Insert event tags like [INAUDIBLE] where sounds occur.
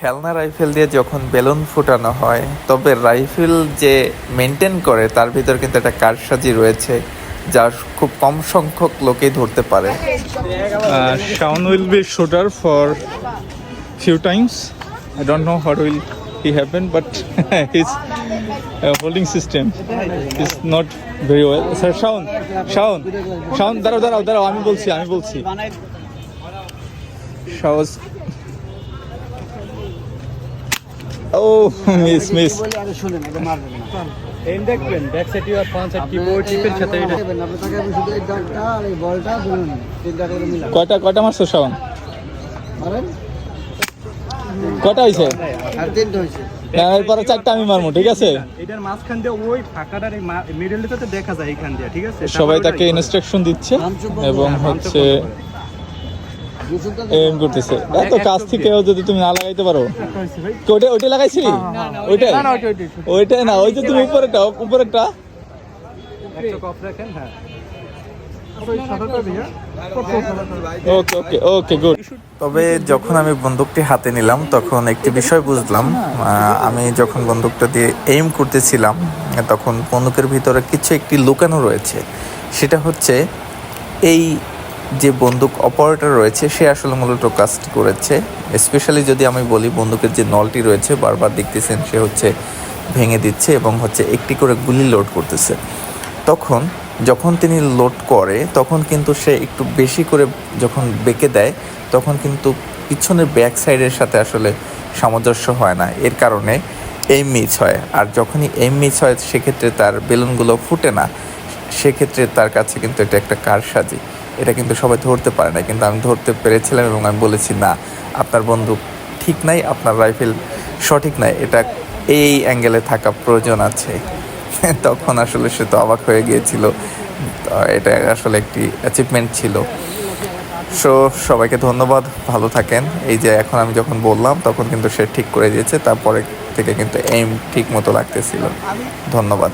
খেলনা রাইফেল দিয়ে যখন বেলুন ফুটানো হয়, তবে রাইফেল যে মেনটেন করে, তার ভিতর কিন্তু একটা কারসাজি রয়েছে যা খুব কম সংখ্যক লোকে ধরতে পারে। Shawon will be shooter for few times I don't know what will he happen but his holding system is not very well sir Shawon Shawon Shawon দাঁড়াও দাঁড়াও দাঁড়াও, আমি বলছি আমি বলছি। শাওস Oh, miss, miss. এম দেখবেন back side your front side keyboard টিপের সাথে এটা। আপনি তাকে শুধু এই ডাকটা আর এই বলটা ধরুন তিনটা করে মিলা কয়টা কয়টা মারছো শাওন? কয়টা হয়েছে আর তিনটা হয়েছে এরপরে চারটা আমি মারবো ঠিক আছে? এটার মাঝখান দিয়ে ওই ফাঁকাটার এই মিডলটা দেখা যায় এইখান দিয়ে ঠিক আছে? সবাই তাকে ইনস্ট্রাকশন দিচ্ছে এবং হচ্ছে এম করতেছে। এত কাছ থেকেও যদি তুমি না লাগাইতে পারো। কি ওইটা ওইটা লাগাইছিলি? ওইটাই? ওইটাই না ওই যে তুমি উপরেটা উপরেরটা একটা কপ রাখেন হ্যাঁ। ওকে ওকে ওকে গুড তবে যখন আমি বন্দুকটি হাতে নিলাম তখন একটি বিষয় বুঝলাম। আমি যখন বন্দুকটা দিয়ে এইম করতেছিলাম তখন বন্দুকের ভিতরে কিছু একটি লুকানো রয়েছে। সেটা হচ্ছে এই যে বন্দুক অপারেটর রয়েছে, সে আসলে মূলত কাজটি করেছে। স্পেশালি যদি আমি বলি, বন্দুকের যে নলটি রয়েছে, বারবার দেখতেছেন, সে হচ্ছে ভেঙে দিচ্ছে এবং হচ্ছে একটি করে গুলি লোড করতেছে। তখন, যখন তিনি লোড করে, তখন কিন্তু সে একটু বেশি করে যখন বেঁকে দেয়, তখন কিন্তু পিছনের ব্যাক সাইডের সাথে আসলে সামঞ্জস্য হয় না। এর কারণে এম মিস হয়। আর যখনই এম মিস হয়, সেক্ষেত্রে তার বেলুনগুলো ফুটে না। সেক্ষেত্রে তার কাছে কিন্তু এটা একটা কারসাজি। এটা কিন্তু সবাই ধরতে পারে না। কিন্তু আমি ধরতে পেরেছিলাম এবং আমি বলেছি, না, আপনার বন্দুক ঠিক নাই, আপনার রাইফেল সঠিক নাই, এটা এই অ্যাঙ্গেলে থাকা প্রয়োজন আছে। [LAUGHS] তখন আসলে সে তো অবাক হয়ে গিয়েছিল। এটা আসলে একটি অ্যাচিভমেন্ট ছিল। সো, সবাইকে ধন্যবাদ। ভালো থাকেন। এই যে এখন আমি যখন বললাম, তখন কিন্তু সে ঠিক করে দিয়েছে। তারপরে থেকে কিন্তু এইম ঠিক মতো লাগতেছিল। ধন্যবাদ।